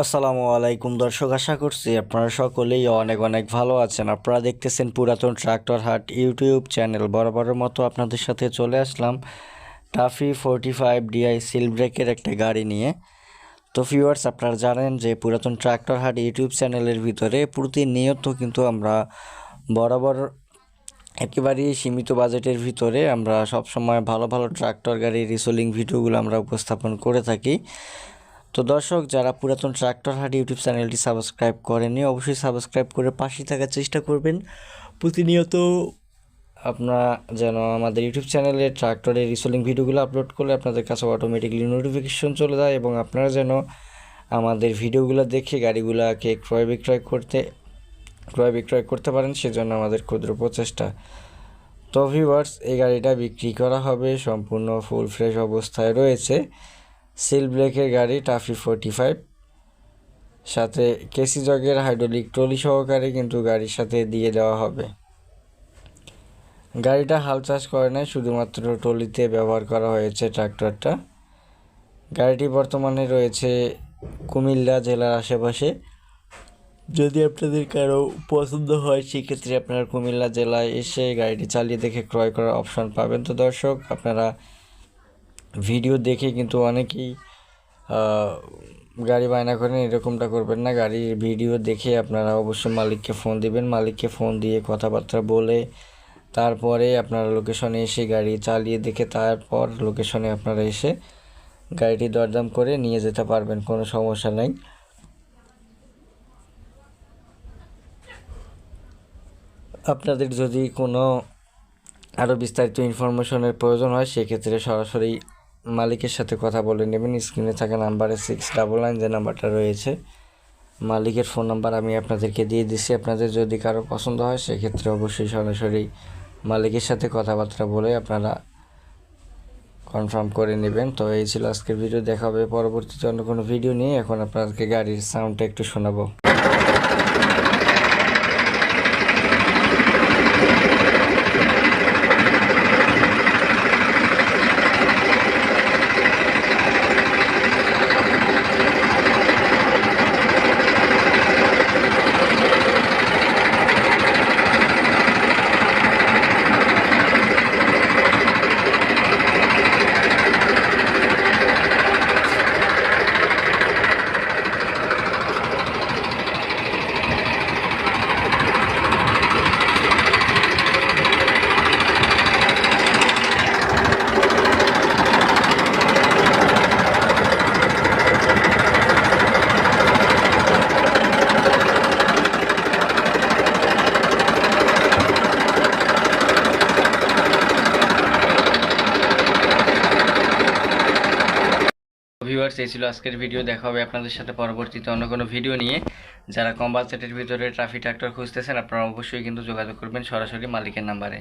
আসসালামু আলাইকুম দর্শক, আশা করছি আপনারা সকলেই অনেক অনেক ভালো আছেন। আপনারা দেখতেছেন পুরাতন ট্রাক্টর হাট ইউটিউব চ্যানেল। বরাবরের মতো আপনাদের সাথে চলে আসলাম TAFE forty five DI seal ব্রেকের একটা গাড়ি নিয়ে। তো ভিউয়ার্স, আপনারা জানেন যে পুরাতন ট্রাক্টর হাট ইউটিউব চ্যানেলের ভিতরে প্রতিনিয়ত কিন্তু আমরা বরাবর একেবারেই সীমিত বাজেটের ভিতরে আমরা সব সময় ভালো ভালো ট্রাক্টর, গাড়ির রিসোলিং ভিডিওগুলো আমরা উপস্থাপন করে থাকি। তো দর্শক, যারা পুরাতন ট্রাক্টর হাট ইউটিউব চ্যানেলটি সাবস্ক্রাইব করেনি অবশ্যই সাবস্ক্রাইব করে পাশে থাকার চেষ্টা করবেন। প্রতিনিয়ত আপনারা যেন আমাদের ইউটিউব চ্যানেলে ট্রাক্টরের রিসোলিং ভিডিওগুলো আপলোড করলে আপনাদের কাছে অটোমেটিকলি নোটিফিকেশন চলে যায় এবং আপনারা যেন আমাদের ভিডিওগুলো দেখে গাড়িগুলোকে ক্রয় বিক্রয় করতে, ক্রয় বিক্রয় করতে পারেন, সেজন্য আমাদের ক্ষুদ্র প্রচেষ্টা। তো ভিউয়ার্স এই গাড়িটা বিক্রি করা হবে, সম্পূর্ণ ফুল ফ্রেশ অবস্থায় রয়েছে। সিল ব্রেকের গাড়ি টাফি ফোরটি ফাইভ। সাথে কেসি জগের হাইড্রোলিক ট্রলি সহকারে কিন্তু গাড়ির সাথে দিয়ে দেওয়া হবে। গাড়িটা হাল চাষ করে নাই, শুধুমাত্র ট্রলিতে ব্যবহার করা হয়েছে ট্রাক্টরটা। গাড়িটি বর্তমানে রয়েছে কুমিল্লা জেলার আশেপাশে। যদি আপনাদের কারও পছন্দ হয়, সেক্ষেত্রে আপনারা কুমিল্লা জেলায় এসে গাড়িটি চালিয়ে দেখে ক্রয় করার অপশন পাবেন। তো দর্শক, আপনারা ভিডিও দেখে কিন্তু অনেকেই গাড়ি বায়না করেন এরকমটা করবেন না। গাড়ির ভিডিও দেখে আপনারা অবশ্যই মালিককে ফোন দিবেন। মালিককে ফোন দিয়ে কথাবার্তা বলে তারপরে আপনারা লোকেশনে এসে গাড়ি চালিয়ে দেখে তারপর লোকেশনে আপনারা এসে গাড়িটি দরদাম করে নিয়ে যেতে পারবেন, কোনো সমস্যা নেই। আপনাদের যদি কোনো আরও বিস্তারিত ইনফরমেশনের প্রয়োজন হয়, সেক্ষেত্রে সরাসরি মালিকের সাথে কথা বলে নেবেন। স্ক্রিনে থাকা নাম্বারে সিক্স ডাবল নাইন যে নাম্বারটা রয়েছে, মালিকের ফোন নাম্বার আমি আপনাদেরকে দিয়ে দিচ্ছি আপনাদের যদি কারও পছন্দ হয়, সেক্ষেত্রে অবশ্যই সরাসরি মালিকের সাথে কথাবার্তা বলে আপনারা কনফার্ম করে নেবেন। তো এই ছিল আজকের ভিডিও দেখা হবে পরবর্তীতে অন্য কোনো ভিডিও নিয়ে। এখন আপনাদেরকে গাড়ির সাউন্ডটা একটু শোনাবো। ভিউয়ার্স এই ছিল আজকের ভিডিও দেখা হবে আপনাদের সাথে পরবর্তীতে অন্য কোনো ভিডিও নিয়ে। যারা কম্বাল সেটের ভিতরে ট্রাফিক ট্রাক্টর খুঁজতেছেন, আপনারা অবশ্যই কিন্তু যোগাযোগ করবেন সরাসরি মালিকের নাম্বারে